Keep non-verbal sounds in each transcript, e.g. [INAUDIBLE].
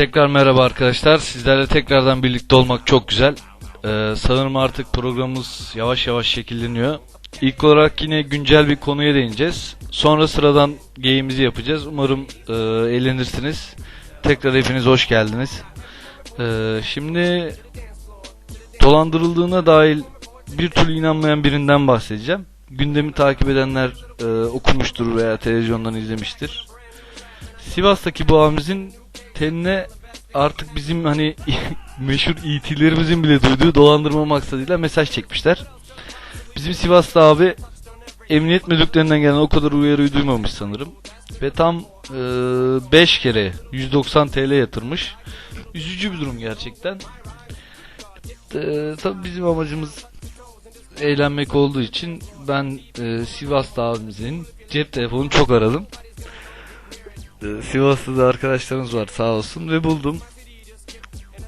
Tekrar merhaba arkadaşlar. Sizlerle tekrardan birlikte olmak çok güzel. Ee, sanırım artık programımız yavaş yavaş şekilleniyor. İlk olarak yine güncel bir konuya değineceğiz. Sonra sıradan geyimizi yapacağız. Umarım e, eğlenirsiniz. Tekrar hepiniz hoş geldiniz. Ee, şimdi dolandırıldığına dahil bir türlü inanmayan birinden bahsedeceğim. Gündemi takip edenler e, okumuştur veya televizyondan izlemiştir. Sivas'taki bu abimizin tenine artık bizim hani [LAUGHS] meşhur itilerimizin bile duyduğu dolandırma maksadıyla mesaj çekmişler. Bizim Sivas'ta abi emniyet müdürlüklerinden gelen o kadar uyarıyı duymamış sanırım. Ve tam 5 kere 190 TL yatırmış. Üzücü bir durum gerçekten. E, tabii bizim amacımız eğlenmek olduğu için ben e, Sivas'ta abimizin cep telefonunu çok aradım. Ee, Sivas'ta da arkadaşlarımız var sağ olsun ve buldum.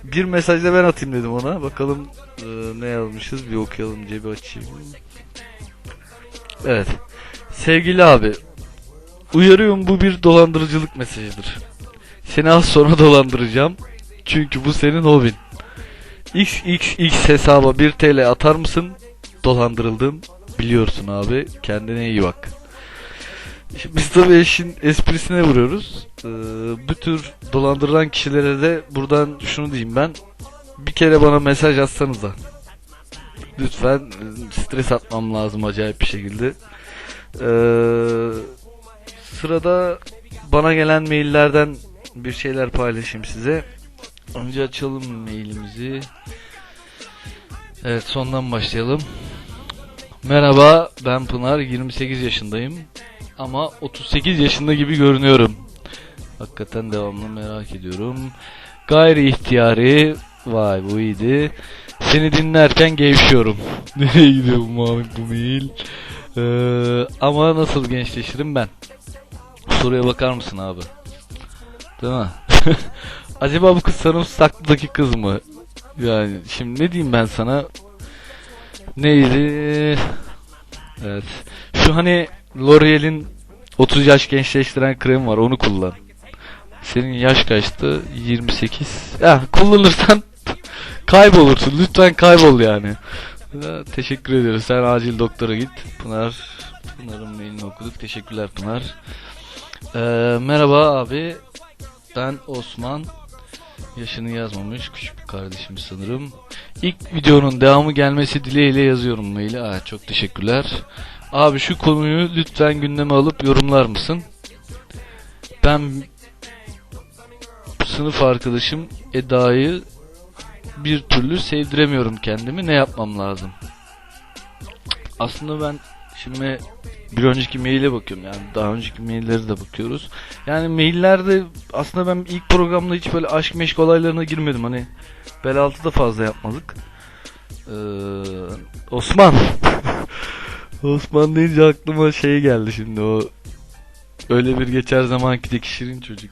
Bir mesaj da ben atayım dedim ona. Bakalım e, ne yazmışız bir okuyalım cebi açayım. Evet. Sevgili abi. Uyarıyorum bu bir dolandırıcılık mesajıdır. Seni az sonra [LAUGHS] dolandıracağım. Çünkü bu senin hobin. XXX hesaba 1 TL atar mısın? Dolandırıldım. Biliyorsun abi. Kendine iyi bak. [LAUGHS] Biz tabii işin esprisine vuruyoruz. Ee, bu tür dolandırılan kişilere de buradan şunu diyeyim ben. Bir kere bana mesaj atsanıza. Lütfen e, stres atmam lazım acayip bir şekilde. Ee, sırada bana gelen maillerden bir şeyler paylaşayım size. Önce açalım mailimizi. Evet sondan başlayalım. Merhaba ben Pınar 28 yaşındayım ama 38 yaşında gibi görünüyorum. Hakikaten devamlı merak ediyorum. Gayri ihtiyari vay bu iyiydi. Seni dinlerken gevşiyorum. [LAUGHS] Nereye gidiyor bu mavi bu mail? Ee, ama nasıl gençleşirim ben? Soruya bakar mısın abi? Değil mi? [LAUGHS] Acaba bu kız sarımsaklıdaki kız mı? Yani şimdi ne diyeyim ben sana? Neydi? Evet. Şu hani L'Oreal'in 30 yaş gençleştiren kremi var onu kullan. Senin yaş kaçtı? 28. Ya kullanırsan [LAUGHS] kaybolursun. Lütfen kaybol yani. Ya, teşekkür ediyoruz. Sen acil doktora git. Pınar Pınar'ın mailini okuduk. Teşekkürler Pınar. Ee, merhaba abi. Ben Osman. Yaşını yazmamış. Küçük bir kardeşim sanırım. İlk videonun devamı gelmesi dileğiyle yazıyorum maili. Aa, çok teşekkürler. Abi şu konuyu lütfen gündeme alıp yorumlar mısın? Ben sınıf arkadaşım Eda'yı bir türlü sevdiremiyorum kendimi. Ne yapmam lazım? Aslında ben şimdi bir önceki maile bakıyorum yani daha önceki maillere de bakıyoruz. Yani maillerde aslında ben ilk programda hiç böyle aşk meşk olaylarına girmedim. Hani bel altı da fazla yapmadık. Ee, Osman [LAUGHS] Osman deyince aklıma şey geldi şimdi o öyle bir geçer zamankideki şirin çocuk.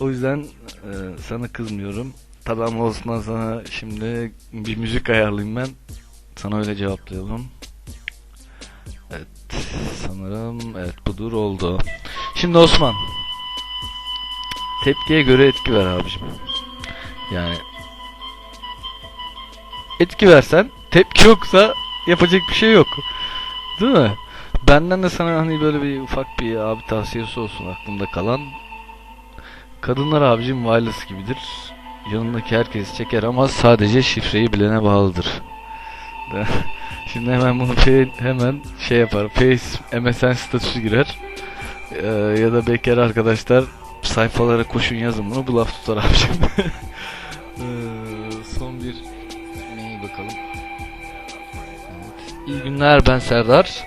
O yüzden e, sana kızmıyorum. Tabi ama Osman sana şimdi bir müzik ayarlayayım ben. Sana öyle cevaplayalım. Evet sanırım evet budur oldu. Şimdi Osman. Tepkiye göre etki ver abicim. Yani etki versen tepki yoksa yapacak bir şey yok. Değil mi? Benden de sana hani böyle bir ufak bir abi tavsiyesi olsun aklımda kalan. Kadınlar abicim wireless gibidir. Yanındaki herkesi çeker ama sadece şifreyi bilene bağlıdır. [LAUGHS] Şimdi hemen bunu hemen şey yapar. Face MSN statüsü girer. Ee, ya da bekar arkadaşlar sayfalara koşun yazın bunu bu laf tutar abicim. [LAUGHS] Ee, son bir mail bakalım. İyi günler ben Serdar.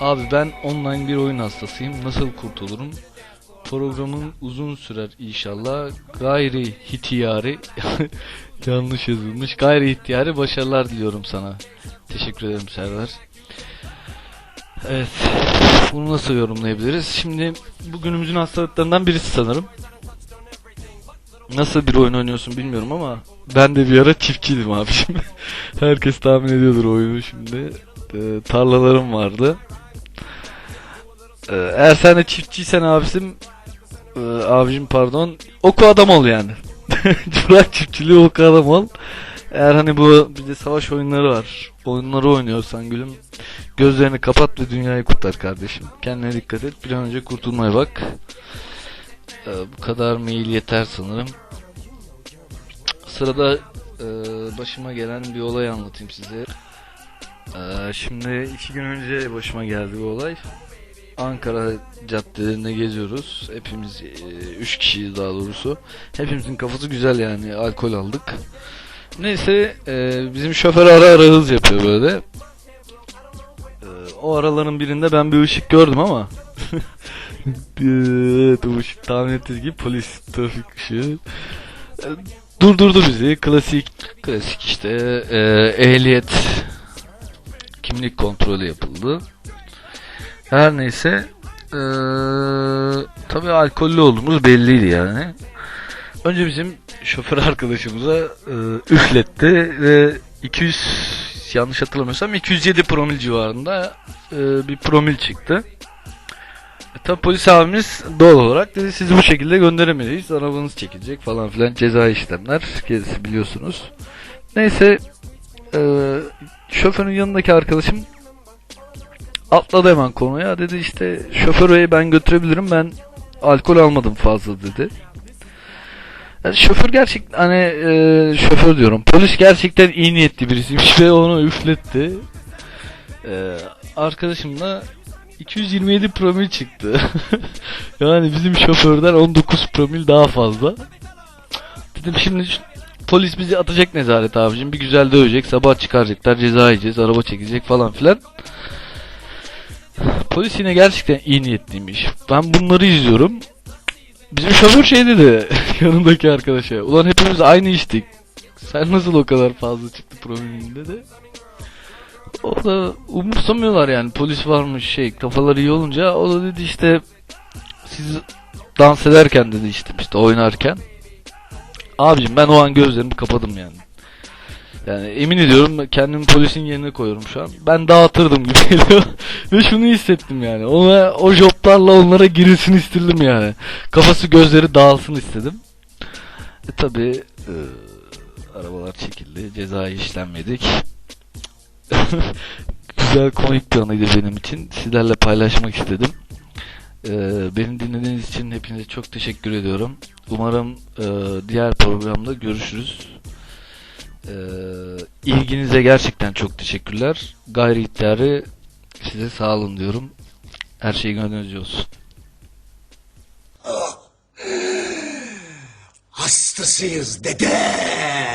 Abi ben online bir oyun hastasıyım. Nasıl kurtulurum? Programın uzun sürer inşallah. Gayri ihtiyari [LAUGHS] yanlış yazılmış. Gayri ihtiyari başarılar diliyorum sana. Teşekkür ederim Serdar. Evet. Bunu nasıl yorumlayabiliriz? Şimdi bugünümüzün hastalıklarından birisi sanırım. Nasıl bir oyun oynuyorsun bilmiyorum ama ben de bir ara çiftçiydim abi şimdi. [LAUGHS] Herkes tahmin ediyordur oyunu şimdi. Ee, tarlalarım vardı. Ee, eğer sen de çiftçiysen abisim Ee, abicim pardon. Oku adam ol yani. [LAUGHS] Bırak çiftçiliği oku adam ol. Eğer hani bu bir de savaş oyunları var. Oyunları oynuyorsan gülüm gözlerini kapat ve dünyayı kurtar kardeşim. Kendine dikkat et. Bir an önce kurtulmaya bak. Ee, bu kadar mail yeter sanırım. Sırada e, başıma gelen bir olay anlatayım size. Ee, şimdi iki gün önce başıma geldi bir olay. Ankara caddelerinde geziyoruz. Hepimiz e, üç kişiyiz daha doğrusu. Hepimizin kafası güzel yani alkol aldık. Neyse e, bizim şoför ara ara hız yapıyor böyle. E, o araların birinde ben bir ışık gördüm ama evet ışık tahmin ettiğiniz gibi polis trafik ışığı. E, durdurdu bizi. Klasik klasik işte e, ehliyet kimlik kontrolü yapıldı. Her neyse eee tabii alkollü olduğumuz belliydi yani. Önce bizim şoför arkadaşımıza eee, üfletti ve 200 yanlış hatırlamıyorsam 207 promil civarında eee, bir promil çıktı. E, tabii polis abimiz doğal olarak dedi sizi bu şekilde gönderemeyiz. Arabanız çekilecek falan filan ceza işlemler gerisi biliyorsunuz. Neyse eee şoförün yanındaki arkadaşım atladı hemen konuya. Dedi işte şoför bey ben götürebilirim ben alkol almadım fazla dedi. Yani şoför gerçek hani e, şoför diyorum. Polis gerçekten iyi niyetli birisiymiş [LAUGHS] ve onu üfletti. E, arkadaşım da 227 promil çıktı. [LAUGHS] yani bizim şoförden 19 promil daha fazla. Dedim şimdi polis bizi atacak nezaret abicim. Bir güzel dövecek. Sabah çıkaracaklar. Ceza yiyeceğiz. Araba çekecek falan filan. Polis yine gerçekten iyi niyetliymiş. Ben bunları izliyorum. Bizim şoför şey dedi [LAUGHS] yanındaki arkadaşa. Ulan hepimiz aynı içtik. Sen nasıl o kadar fazla çıktı promilin dedi. O da umursamıyorlar yani polis varmış şey kafaları iyi olunca o da dedi işte siz dans ederken dedi işte işte oynarken abicim ben o an gözlerimi kapadım yani. Yani emin ediyorum kendimi polisin yerine koyuyorum şu an. Ben dağıtırdım gibi geliyor. [LAUGHS] Ve şunu hissettim yani. Ona o joplarla onlara girilsin istedim yani. Kafası gözleri dağılsın istedim. E tabi arabalar çekildi. Cezai işlenmedik. Güzel komik bir anıydı benim için. Sizlerle paylaşmak istedim. E, beni dinlediğiniz için hepinize çok teşekkür ediyorum. Umarım e, diğer programda görüşürüz. Ee, ilginize gerçekten çok teşekkürler. Gayri ihtiyarı size sağ olun diyorum. Her şey gönlünüzce olsun. Hastasıyız dede.